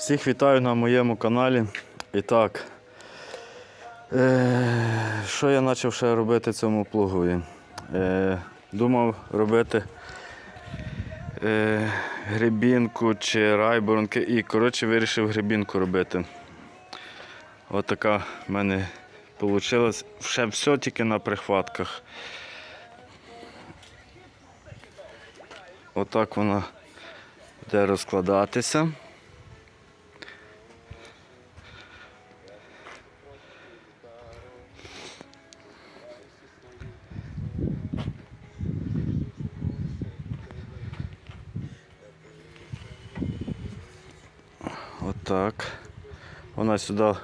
Всіх вітаю на моєму каналі. І так, е, що я почав ще робити цьому плугові? Е, думав робити е, грибінку чи райборонки і коротше вирішив грибінку робити. От така в мене вийшла. Ще все тільки на прихватках. Отак вона буде розкладатися. Отак. Вона сюди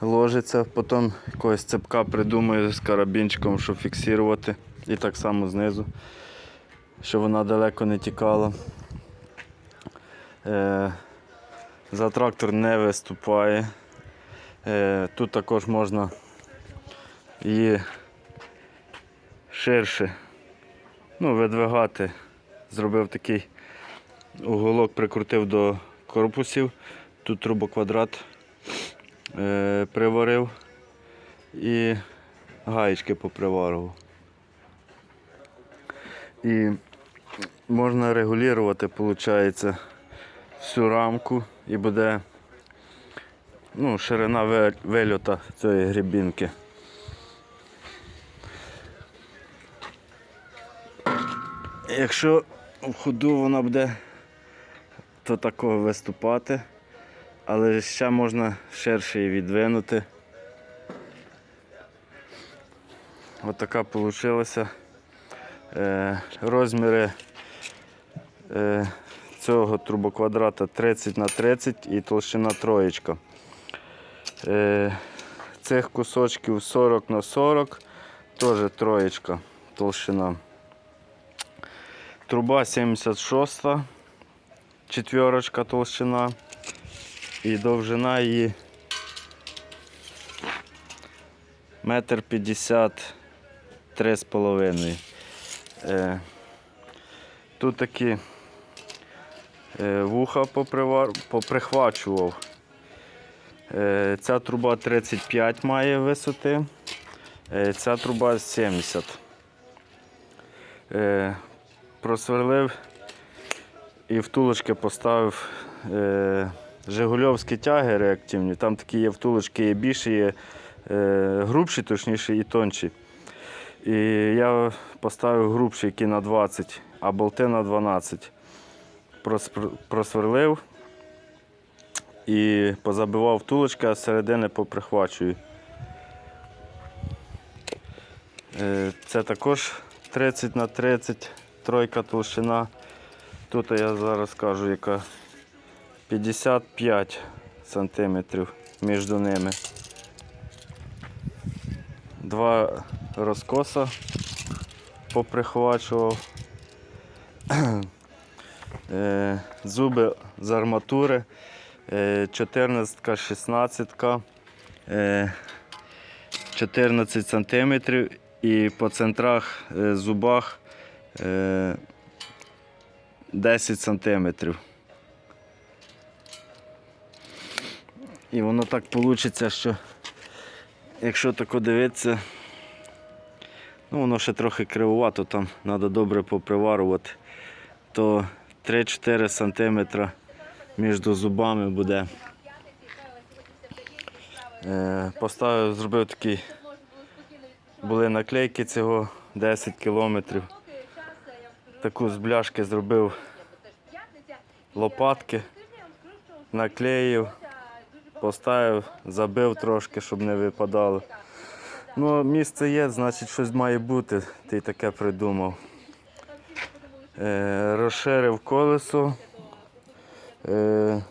ложиться, потім якогось цепка придумаю з карабінчиком, щоб фіксувати. І так само знизу, щоб вона далеко не тікала. Е, за трактор не виступає. Е, тут також можна її ширше ну, видвигати. Зробив такий уголок, прикрутив до корпусів. Тут трубоквадрат е, приварив і гаєчки поприварував. І можна регулювати, виходить, всю рамку і буде ну, ширина вильота цієї грібінки. Якщо в ходу вона буде то такого виступати, але ще можна ширше її відвинути. Ось така вийшла. Е, розміри е, цього трубоквадрата 30 на 30 і толщина троєчка. Е, цих кусочків 40 на 40, теж троєчка толщина. Труба 76, четверочка толщина і довжина її метр п'ятдесят три з половиною. Е, Тут такі е, вуха поприхвачував. Е, Ця труба 35 має висоти, ця труба 70. Е, Просверлив і втулочки поставив е, Жигульовські тяги реактивні. Там такі є втулочки, є більші, є е, грубші, точніше, і тонші. І я поставив грубші, які на 20, а болти на 12. Просверлив і позабивав втулочки, а середини поприхвачую. Е, Це також 30 на 30, тройка толщина. Тут я зараз скажу, яка 55 сантиметрів між ними. Два розкоса поприхвачував. Е, Зуби з арматури 14 16 14 сантиметрів і по центрах е, зубах е, 10 сантиметрів. І воно так вийде, що якщо тако дивитися, ну воно ще трохи кривувато, там треба добре поприварувати, то 3-4 см між зубами буде. Е, Поставив, зробив такий, були наклейки цього 10 кілометрів. Таку з бляшки зробив лопатки, наклеїв, поставив, забив трошки, щоб не випадало. Ну, місце є, значить щось має бути, ти таке придумав. Е, розширив колесо. Е,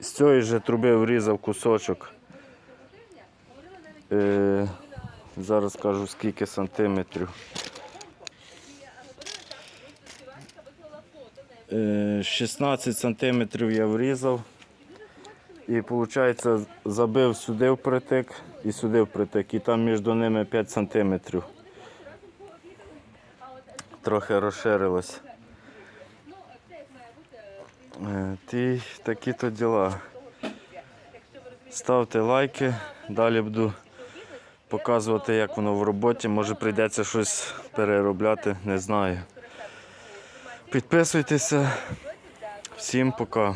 з цієї ж труби врізав кусочок. Е, зараз скажу скільки сантиметрів. 16 сантиметрів я врізав. І виходить, забив сюди впритик і сюди впритик. І там між ними 5 сантиметрів. Трохи розширилось. Е, такі то діла. Ставте лайки, далі буду показувати, як воно в роботі. Може прийдеться щось переробляти, не знаю. Підписуйтеся. Всім пока.